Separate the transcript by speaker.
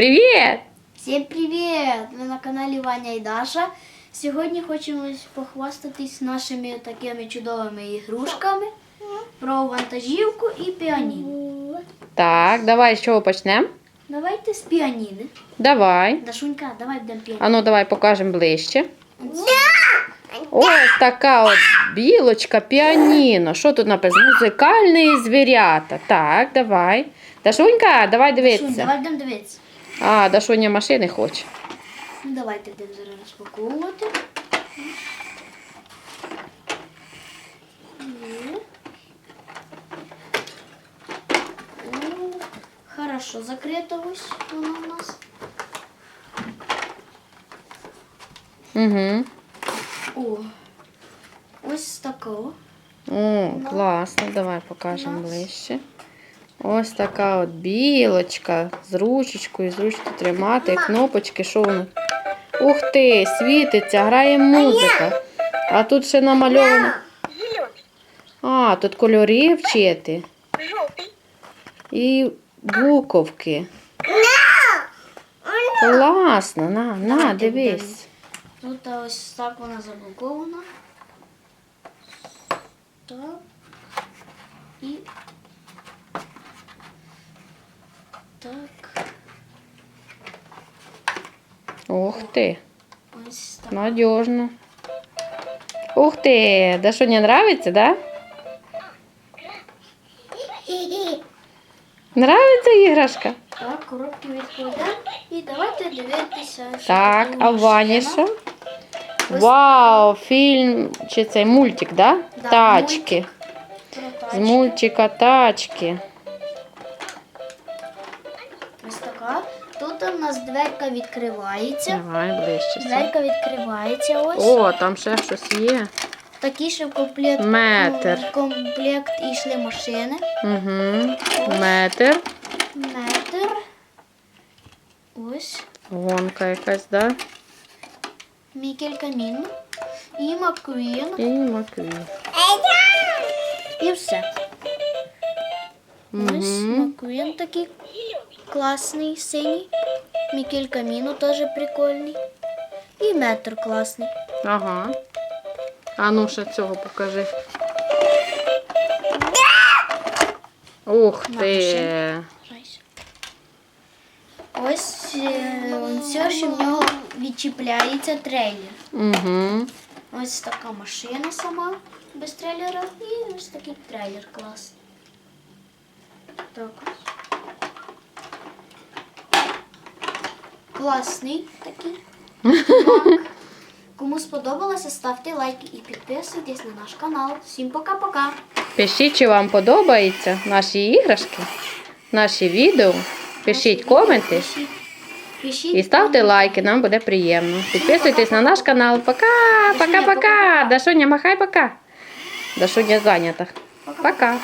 Speaker 1: Привіт!
Speaker 2: Всім привіт! Ми на каналі Ваня і Даша. Сьогодні хочемо похвастатись нашими такими чудовими ігрушками про вантажівку і піаніно.
Speaker 1: Так, давай з чого почнемо?
Speaker 2: Давайте з піаніни.
Speaker 1: Давай.
Speaker 2: Дашунька, давай будемо піаніно.
Speaker 1: А ну давай покажемо ближче. Ось така от білочка, піаніно. Що тут написано? Музикальні звірята. Так, давай. Дашунька, давай дивитися.
Speaker 2: Дашунь, давай будемо дивитися.
Speaker 1: А, Дашуня машини хоче.
Speaker 2: Ну, Давайте будемо зараз розпаковувати. Є. Хорошо, закрито ось воно у нас.
Speaker 1: Угу.
Speaker 2: О, ось такого.
Speaker 1: О, класно. Давай покажемо ближче. Ось така от білочка з ручечкою, зручно тримати, кнопочки, що воно? Ух ти, світиться, грає музика. А тут ще намальовано. А, тут кольори вчити. І буковки. Класно, на, на, дивись.
Speaker 2: Тут ось так вона заблокована. Так. І. Так.
Speaker 1: Ух
Speaker 2: Ось так.
Speaker 1: надіжно. Ух ти, да що, не нравится, да? Нравится іграшка?
Speaker 2: Так, коробки відкладемо. І давайте дивитися. що
Speaker 1: Так, а в ванні
Speaker 2: машина.
Speaker 1: що?
Speaker 2: Ось
Speaker 1: Вау, фільм чи цей мультик, да?
Speaker 2: Да,
Speaker 1: Тачки.
Speaker 2: Про
Speaker 1: З мультика тачки.
Speaker 2: Нас дверка відкривається.
Speaker 1: Давай ближче.
Speaker 2: Дверка відкривається ось.
Speaker 1: О, там ще щось є.
Speaker 2: Такі ще в комплект,
Speaker 1: Метр.
Speaker 2: в комплект йшли машини.
Speaker 1: Угу. Метр.
Speaker 2: Метр. Ось.
Speaker 1: Гонка якась, да?
Speaker 2: Мікель Камін. І Маккуін.
Speaker 1: І Маквін.
Speaker 2: І все. Ось. Маккуін такий класний, синій. Мікель Каміно теж прикольний. І метр класний.
Speaker 1: Ага. А ну ще цього покажи. Ух ти.
Speaker 2: Ось все, що в нього відчіпляється трейлер.
Speaker 1: Угу.
Speaker 2: Ось така машина сама без трейлера і ось такий трейлер класний. Так. Класний такий. Так. Кому сподобалося, ставте лайки і підписуйтесь на наш канал. Всім пока-пока.
Speaker 1: Пишіть, чи вам подобаються наші іграшки, наші відео. Пишіть коменти і ставте лайки, нам буде приємно. Підписуйтесь на наш канал. Пока,
Speaker 2: пока-пока.
Speaker 1: Дашуня, махай пока. Дашуня зайнята. Пока.